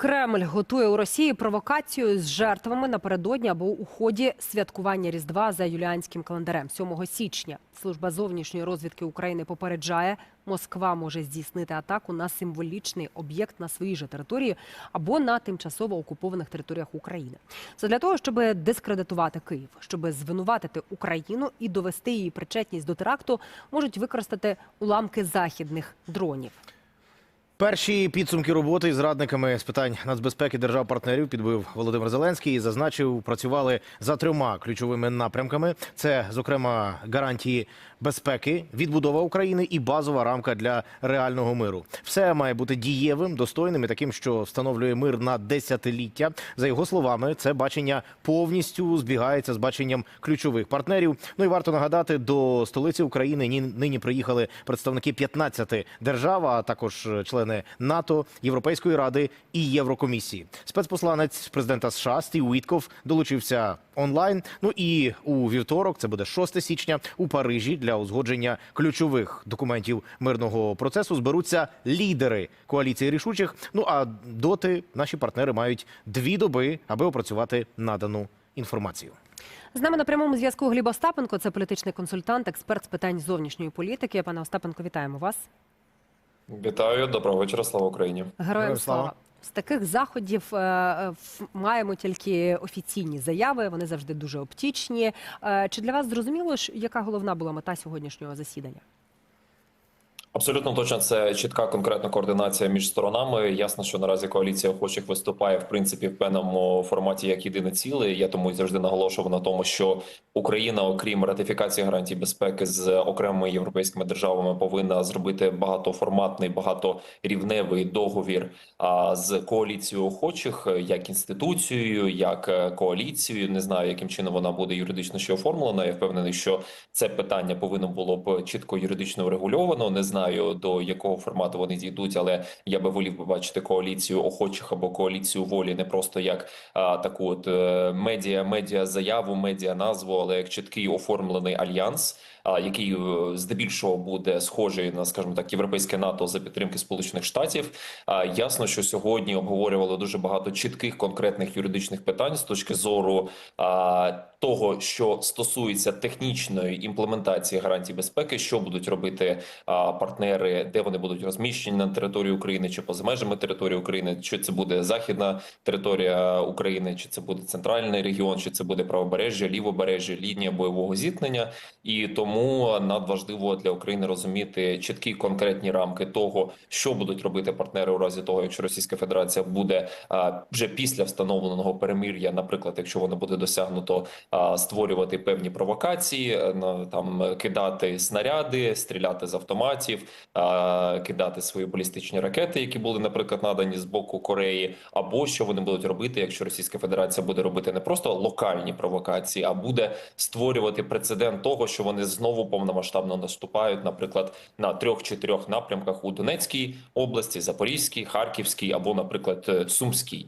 Кремль готує у Росії провокацію з жертвами напередодні або у ході святкування Різдва за юліанським календарем 7 січня. Служба зовнішньої розвідки України попереджає, Москва може здійснити атаку на символічний об'єкт на своїй же території або на тимчасово окупованих територіях України. Це для того, щоб дискредитувати Київ, щоб звинуватити Україну і довести її причетність до теракту, можуть використати уламки західних дронів. Перші підсумки роботи з радниками з питань нацбезпеки держав-партнерів підбив Володимир Зеленський і зазначив, працювали за трьома ключовими напрямками: це, зокрема, гарантії безпеки, відбудова України і базова рамка для реального миру. Все має бути дієвим, достойним і таким, що встановлює мир на десятиліття. За його словами, це бачення повністю збігається з баченням ключових партнерів. Ну і варто нагадати, до столиці України ні- нині приїхали представники 15 держав, а також члени НАТО, Європейської ради і Єврокомісії. Спецпосланець президента США Стів Уітков долучився онлайн. Ну і у вівторок, це буде 6 січня, у Парижі для узгодження ключових документів мирного процесу зберуться лідери коаліції рішучих. Ну а доти наші партнери мають дві доби, аби опрацювати надану інформацію. З нами на прямому зв'язку Гліб Остапенко, це політичний консультант, експерт з питань зовнішньої політики. Пане Остапенко, вітаємо вас. Вітаю, доброго вечора, слава Україні. Героям слава. З таких заходів е, е, маємо тільки офіційні заяви. Вони завжди дуже оптічні. Е, Чи для вас зрозуміло, ж, яка головна була мета сьогоднішнього засідання? Абсолютно точно це чітка конкретна координація між сторонами. Ясно, що наразі коаліція охочих виступає в принципі в певному форматі як єдине ціле. Я тому і завжди наголошував на тому, що Україна, окрім ратифікації гарантій безпеки з окремими європейськими державами, повинна зробити багатоформатний, багаторівневий договір з коаліцією охочих, як інституцією, як е, коаліцією. Не знаю, яким чином вона буде юридично ще оформлена. Я впевнений, що це питання повинно було б чітко юридично врегульовано. Не знаю до якого формату вони дійдуть, але я би волів би бачити коаліцію охочих або коаліцію волі не просто як а, таку от е, медіа, медіа заяву, медіа назву, але як чіткий оформлений альянс. а, Який е, здебільшого буде схожий на, скажімо так, європейське НАТО за підтримки Сполучених Штатів. Ясно, що сьогодні обговорювали дуже багато чітких конкретних юридичних питань з точки зору того, що стосується технічної імплементації гарантій безпеки, що будуть робити а, партнери, де вони будуть розміщені на території України чи поза межами території України, чи це буде західна територія України, чи це буде центральний регіон, чи це буде правобережжя, лівобережжя, лінія бойового зіткнення, і тому надважливо для України розуміти чіткі конкретні рамки того, що будуть робити партнери у разі того, якщо Російська Федерація буде а, вже після встановленого перемир'я, наприклад, якщо воно буде досягнуто, створювати певні провокації, е, там кидати снаряди, стріляти з автоматів, кидати свої балістичні ракети, які були, наприклад, надані з боку Кореї, або що вони будуть робити, якщо Російська Федерація буде робити не просто локальні провокації, а буде створювати прецедент того, що вони знову повномасштабно наступають, наприклад, на трьох чи трьох напрямках у Донецькій області, Запорізькій, Харківській або, наприклад, е, Сумській.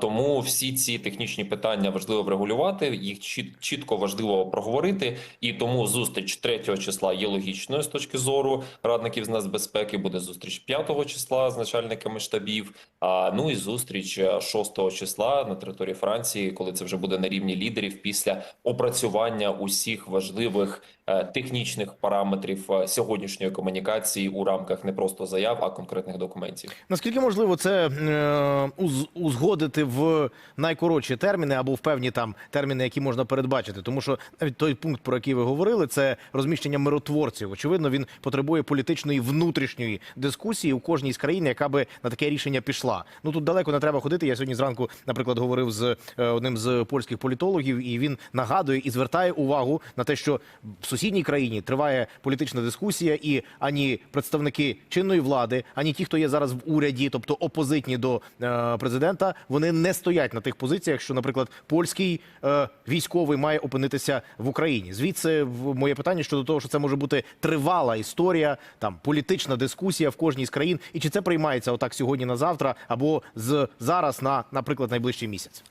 Тому всі ці технічні питання важливо врегулювати, їх чітко важливо проговорити. І тому зустріч 3 числа є логічною з точки зору радників з нацбезпеки. Буде зустріч 5 числа з начальниками штабів. А ну і зустріч е, 6 числа на території Франції, коли це вже буде на рівні лідерів після опрацювання усіх важливих е, технічних параметрів е, сьогоднішньої комунікації у рамках не просто заяв, а конкретних документів. Наскільки можливо це е, узгодити в найкоротші терміни або в певні там терміни, які можна передбачити? Тому що навіть той пункт, про який ви говорили, це розміщення миротворців. Очевидно, він потребує політичної внутрішньої дискусії у кожній з країн, яка би на таке рішення пішла. Ну тут далеко не треба ходити. Я сьогодні зранку, наприклад, говорив з е, одним з польських політологів, і він нагадує і звертає увагу на те, що сусідній країні триває політична дискусія, і ані представники чинної влади, ані ті, хто є зараз в уряді, тобто опозитні до е, президента, вони не стоять на тих позиціях, що, наприклад, польський е, військовий має опинитися в Україні. Звідси моє питання щодо того, що це може бути тривала історія, там політична дискусія в кожній з країн, і чи це приймається отак сьогодні на завтра, або з зараз на, наприклад, найближчий місяць.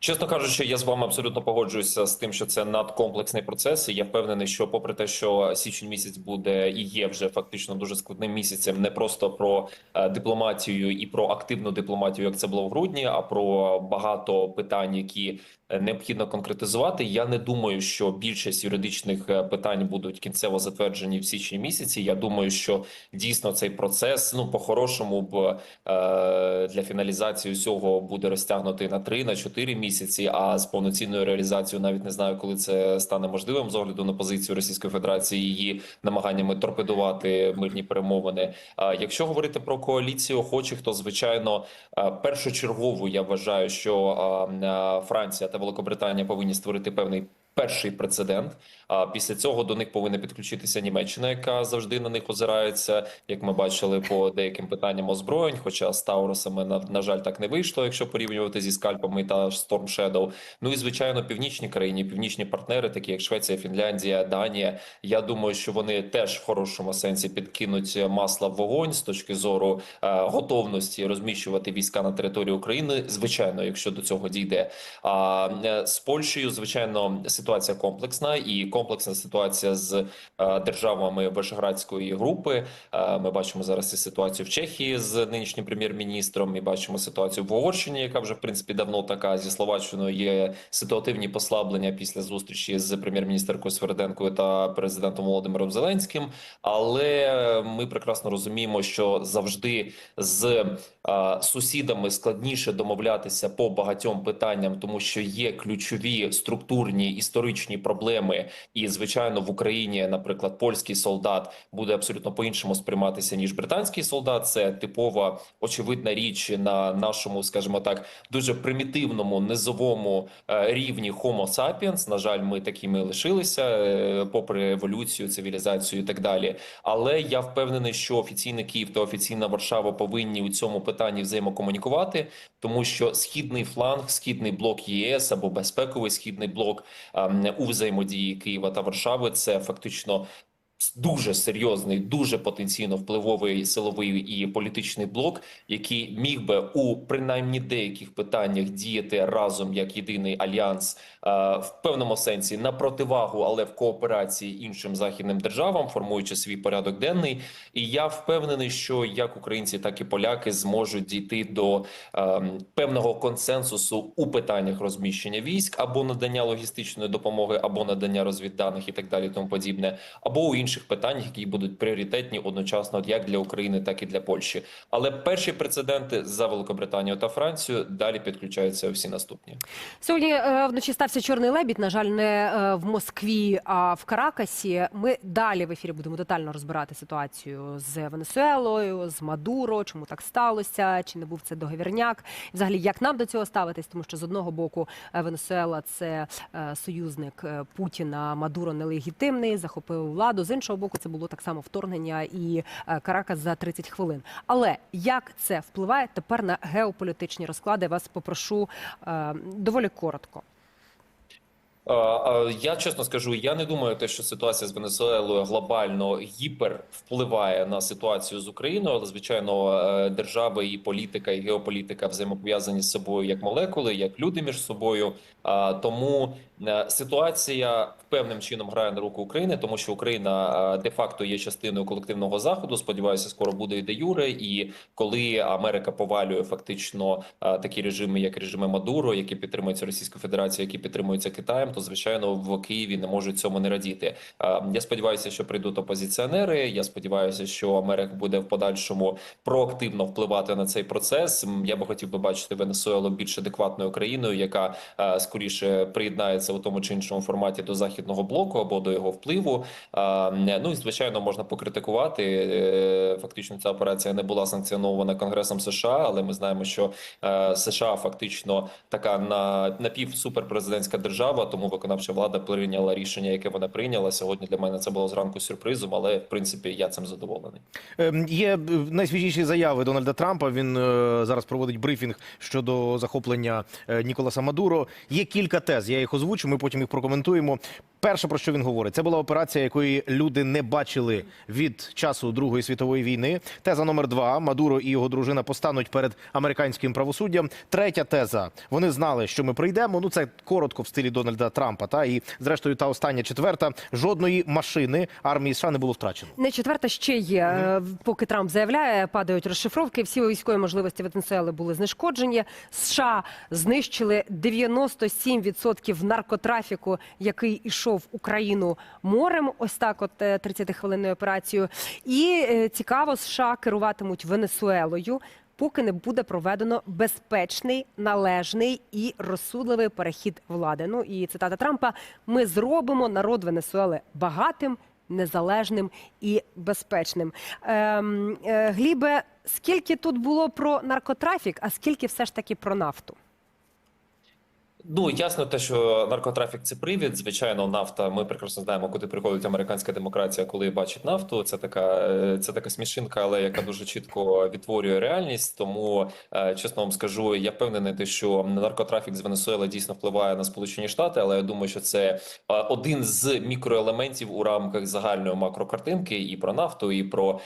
Чесно кажучи, я з вами абсолютно погоджуюся з тим, що це надкомплексний процес. І я впевнений, що попри те, що січень місяць буде і є вже фактично дуже складним місяцем, не просто про е, дипломатію і про активну дипломатію, як це було в грудні, а про багато питань, які необхідно конкретизувати. Я не думаю, що більшість юридичних е, питань будуть кінцево затверджені в січні місяці. Я думаю, що дійсно цей процес, ну по-хорошому б е, для фіналізації усього буде розтягнутий на 3 на 4 місяці. А з повноцінною реалізацією навіть не знаю, коли це стане можливим з огляду на позицію Російської Федерації її намаганнями торпедувати мирні перемовини. Якщо говорити про коаліцію охочих, то звичайно е, першочергово я вважаю, що е, е, Франція та Великобританія повинні створити певний. Перший прецедент. А після цього до них повинна підключитися Німеччина, яка завжди на них озирається, як ми бачили по деяким питанням озброєнь. Хоча з Таурусами на, на жаль так не вийшло, якщо порівнювати зі скальпами та Storm Shadow. Ну і звичайно, північні країни, північні партнери, такі як Швеція, Фінляндія, Данія. Я думаю, що вони теж в хорошому сенсі підкинуть масла в вогонь з точки зору е, готовності розміщувати війська на території України. Звичайно, якщо до цього дійде. А е, з Польщею, звичайно, ситуація комплексна і комплексна ситуація з е, державами Вишеградської групи. Е, Ми бачимо зараз і ситуацію в Чехії з нинішнім прем'єр-міністром. Ми бачимо ситуацію в Угорщині, яка вже в принципі давно така зі Словаччиною є ситуативні послаблення після зустрічі з прем'єр-міністеркою Сверденкою та президентом Володимиром Зеленським. Але ми прекрасно розуміємо, що завжди з е, сусідами складніше домовлятися по багатьом питанням, тому що є ключові структурні історичні проблеми. І звичайно, в Україні, наприклад, польський солдат буде абсолютно по-іншому сприйматися ніж британський солдат. Це типова очевидна річ на нашому, скажімо так, дуже примітивному низовому е, рівні Homo sapiens. На жаль, ми такими лишилися, е, попри еволюцію, цивілізацію і так далі. Але я впевнений, що офіційний Київ та офіційна Варшава повинні у цьому питанні взаємокомунікувати, тому що східний фланг, східний блок ЄС або безпековий східний блок ем, у взаємодії Києва та Варшави це фактично. Дуже серйозний, дуже потенційно впливовий силовий і політичний блок, який міг би у принаймні деяких питаннях діяти разом як єдиний альянс е, в певному сенсі на противагу, але в кооперації іншим західним державам, формуючи свій порядок денний. І я впевнений, що як українці, так і поляки зможуть дійти до е, певного консенсусу у питаннях розміщення військ або надання логістичної допомоги, або надання розвідданих і так далі, тому подібне, або у інших питаннях, які будуть пріоритетні одночасно як для України, так і для Польщі. Але перші прецеденти за Великобританію та Францію далі підключаються всі наступні. Сьогодні е, вночі стався чорний лебідь. На жаль, не е, в Москві, а в Каракасі. Ми далі в ефірі будемо детально розбирати ситуацію з Венесуелою, з Мадуро, чому так сталося, чи не був це договірняк. Взагалі, як нам до цього ставитись, тому що з одного боку е, Венесуела це союзник Путіна, Мадуро нелегітимний, захопив владу. З іншого боку, це було так само вторгнення і е, Каракас за 30 хвилин. Але як це впливає тепер на геополітичні розклади? Вас попрошу е, доволі коротко. Я чесно скажу, я не думаю, те, що ситуація з Венесуелою глобально гіпер впливає на ситуацію з Україною, але звичайно, е, держави і політика, і геополітика взаємопов'язані з собою як молекули, як люди між собою. Тому е, ситуація певним чином грає на руку України, тому що Україна е, де-факто є частиною колективного заходу. Сподіваюся, скоро буде і де юре. І коли Америка повалює фактично такі режими, як режими Мадуро, які підтримуються Російською Федерацією, які підтримуються Китаєм, то звичайно в Києві не можуть цьому не радіти. Я сподіваюся, що прийдуть опозиціонери. Я сподіваюся, що Америка буде в подальшому проактивно впливати на цей процес. Я би хотів би бачити Венесуелу більш адекватною країною, яка скоріше приєднається у тому чи іншому форматі до західного блоку або до його впливу. Ну і звичайно можна покритикувати. Е, Фактично, ця операція не була санкціонована Конгресом США, але ми знаємо, що е, США фактично така на напівсуперпрезидентська держава, тому виконавча влада прийняла рішення, яке вона прийняла. Сьогодні для мене це було зранку сюрпризом, але в принципі я цим задоволений. Ем, Є е, найсвіжіші заяви Дональда Трампа. Він е, зараз проводить брифінг щодо захоплення е, Ніколаса Мадуро. Є кілька тез. Я їх озвучу. Ми потім їх прокоментуємо. Перше, про що він говорить, це була операція, якої люди не бачили від часу Другої світової війни. Теза номер два: Мадуро і його дружина постануть перед американським правосуддям. Третя теза: вони знали, що ми прийдемо. Ну це коротко в стилі Дональда Трампа. Та і зрештою, та остання четверта: жодної машини армії США не було втрачено. Не четверта ще є. Е, Поки Трамп заявляє, падають розшифровки. Всі військові можливості Венесуели були знешкоджені. США знищили 97% наркотрафіку, який ішов в Україну морем. Ось так, от е, 30-хвилинною операцією. І е, цікаво, США керуватимуть Венесуелою. Поки не буде проведено безпечний, належний і розсудливий перехід влади. Ну і цитата Трампа: ми зробимо народ Венесуели багатим, незалежним і безпечним. Ем, е, Глібе, скільки тут було про наркотрафік, а скільки все ж таки про нафту? Ну ясно, те, що наркотрафік це привід. Звичайно, нафта. Ми прекрасно знаємо, куди приходить американська демократія, коли бачить нафту. Це така е, це така смішинка, але яка дуже чітко відтворює реальність. Тому е, чесно вам скажу, я впевнений, що наркотрафік з Венесуели дійсно впливає на Сполучені Штати, але я думаю, що це е, один з мікроелементів у рамках загальної макрокартинки і про нафту, і про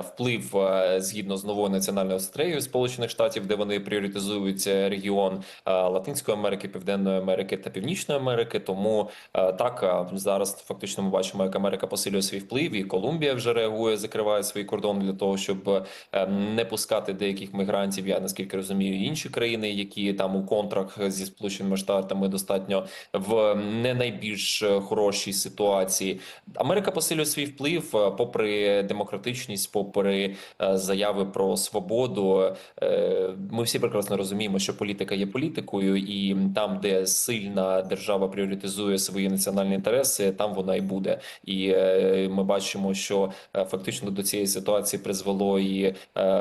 вплив згідно з новою національною стратегією Сполучених Штатів, де вони пріоритизують регіон Латинської Америки, Південної Америки та Північної Америки. Тому е, так е, зараз фактично ми бачимо, як Америка посилює свій вплив, і Колумбія вже реагує, закриває свої кордони для того, щоб е, не пускати деяких мігрантів. Я наскільки розумію, інші країни, які там у контрах зі сполученими штатами достатньо в не найбільш хорошій ситуації. Америка посилює свій вплив, попри демократичність, попри заяви про свободу. Ми всі прекрасно розуміємо, що політика є політикою, і там, де сильна держава пріоритизує свої національні інтереси, там вона і буде. І е, ми бачимо, що е, фактично до цієї ситуації призвело і е,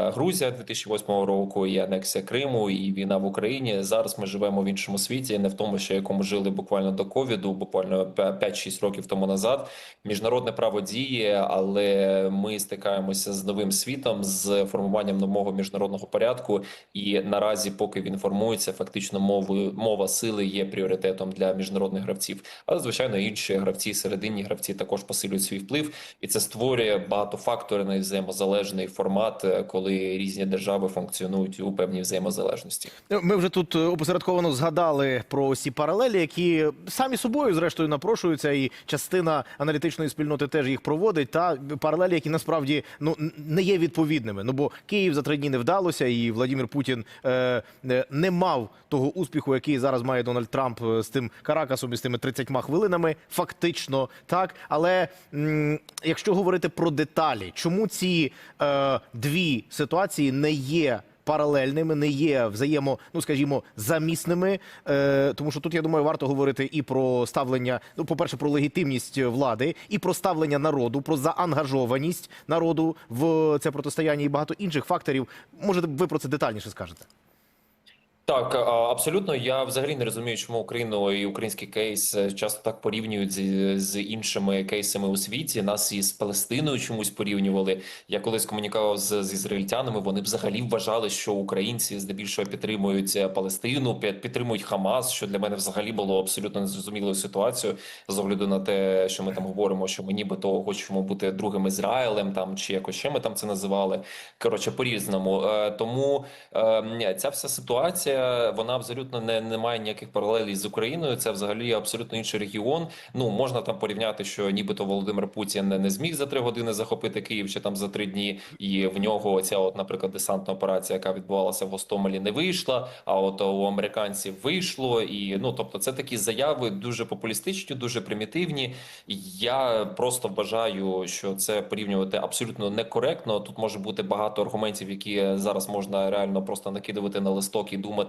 Грузія 2008 року, і анексія Криму, і війна в Україні. Зараз ми живемо в іншому світі, не в тому, що якому жили буквально до ковіду, буквально 5-6 років тому назад. Міжнародне право діє, але ми стикаємося з новим світом, з формуванням нового міжнародного порядку. І наразі, поки він формується, фактично мовою мова сили є пріоритетом для міжнародних гравців. Але звичайно, інші гравці, серединні гравці також посилюють свій вплив, і це створює багатофакторний взаємозалежний формат, е, коли різні держави функціонують у певній взаємозалежності. Ми вже тут е, опосередковано згадали про усі паралелі, які самі собою зрештою напрошуються, і частина аналітичної спільноти теж їх проводить. Та паралелі, які насправді ну не є відповідними. Ну бо Київ за три дні не вдалося, і Владимир Путін е, не мав того успіху, який зараз має Дональд Трамп е, з тим Каракасом і з тими 30 хвилинами. Фактично так. Але якщо говорити про деталі, чому ці е, дві ситуації не є паралельними, не є взаємо, ну скажімо, замісними. Е, тому що тут я думаю, варто говорити і про ставлення. Ну, по-перше, про легітимність влади, і про ставлення народу, про заангажованість народу в це протистояння і багато інших факторів. Може, ви про це детальніше скажете? Так, абсолютно. Я взагалі не розумію, чому Україну і український кейс е, часто так порівнюють з, з іншими кейсами у світі. Нас із Палестиною чомусь порівнювали. Я колись комунікував з, з ізраїльтянами. Вони взагалі вважали, що українці здебільшого підтримують е, Палестину, пі- підтримують Хамас. Що для мене взагалі було абсолютно незрозумілою ситуацією з огляду на те, що ми там говоримо, що ми нібито хочемо бути другим Ізраїлем, там чи якось ще ми там це називали. Коротше, по різному. Тому е, ця вся ситуація вона абсолютно не, не має ніяких паралелей з Україною. Це взагалі абсолютно інший регіон. Ну можна там порівняти, що нібито Володимир Путін не, зміг за три години захопити Київ чи там за три дні, і в нього ця, от, наприклад, десантна операція, яка відбувалася в Гостомелі, не вийшла. А от у американців вийшло. І ну тобто, це такі заяви дуже популістичні, дуже примітивні. Я просто вважаю, що це порівнювати абсолютно некоректно. Тут може бути багато аргументів, які зараз можна реально просто накидувати на листок і думати,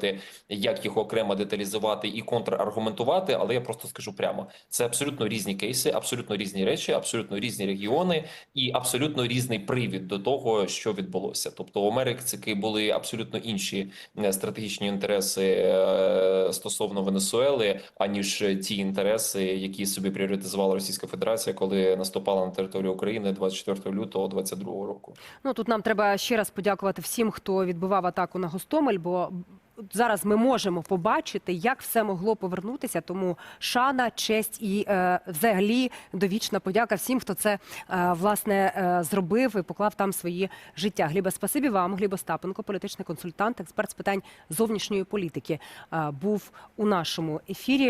як їх окремо деталізувати і контраргументувати. Але я просто скажу прямо: це абсолютно різні кейси, абсолютно різні речі, абсолютно різні регіони і абсолютно різний привід до того, що відбулося. Тобто у Америці були абсолютно інші е, стратегічні інтереси е, стосовно Венесуели, аніж ті інтереси, які собі пріоритизувала Російська Федерація, коли наступала на територію України 24 лютого 2022 року. Ну тут нам треба ще раз подякувати всім, хто відбивав атаку на Гостомель, бо зараз ми можемо побачити, як все могло повернутися. Тому шана, честь і е, взагалі довічна подяка всім, хто це е, власне е, зробив і поклав там свої життя. Гліба, спасибі вам, Гліб Стапенко, політичний консультант, експерт з питань зовнішньої політики, е, був у нашому ефірі.